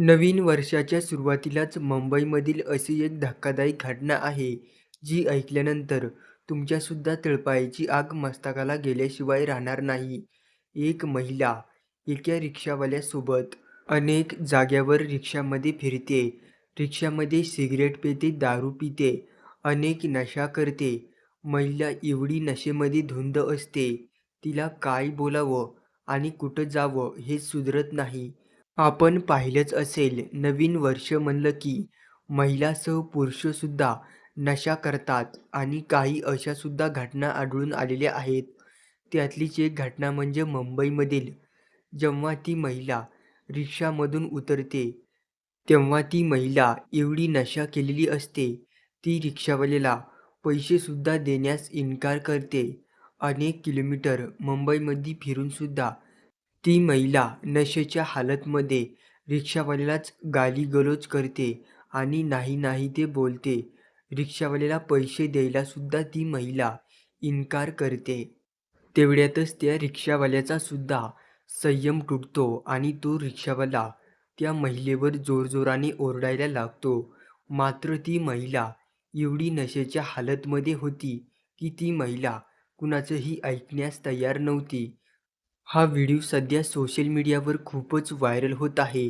नवीन वर्षाच्या सुरुवातीलाच मुंबईमधील अशी एक धक्कादायक घटना आहे, जी ऐकल्यानंतर तुमच्यासुद्धा तळपायाची आग मस्तकाला गेल्याशिवाय राहणार नाही. एक महिला एका रिक्षावाल्यासोबत अनेक जाग्यावर रिक्षामध्ये फिरते. रिक्षामध्ये सिगरेट पिते, दारू पिते, अनेक नशा करते. महिला एवढी नशेमध्ये धुंद असते, तिला काय बोलावं आणि कुठं जावं हे सुधरत नाही. आपण पाहिलंच असेल, नवीन वर्ष म्हणलं की महिलासह पुरुषसुद्धा नशा करतात आणि काही अशासुद्धा घटना आढळून आलेल्या आहेत. त्यातलीच एक घटना म्हणजे मुंबईमधील. जेव्हा ती महिला रिक्षामधून उतरते, तेव्हा ती महिला एवढी नशा केलेली असते, ती रिक्षावाल्याला पैसेसुद्धा देण्यास इन्कार करते. अनेक किलोमीटर मुंबईमध्ये फिरूनसुद्धा ती महिला नशेच्या हालतमध्ये रिक्षावाल्यालाच गालीगलोज करते आणि नाही नाही ते बोलते. रिक्षावाल्याला पैसे द्यायलासुद्धा ती महिला इन्कार करते. तेवढ्यातच त्या रिक्षावाल्याचासुद्धा संयम तुटतो आणि तो रिक्षावाला त्या महिलेवर जोरजोराने ओरडायला लागतो. मात्र ती महिला एवढी नशेच्या हालतमध्ये होती की ती महिला कुणाचंही ऐकण्यास तयार नव्हती. हा व्हिडिओ सध्या सोशल मीडियावर खूपच व्हायरल होत आहे.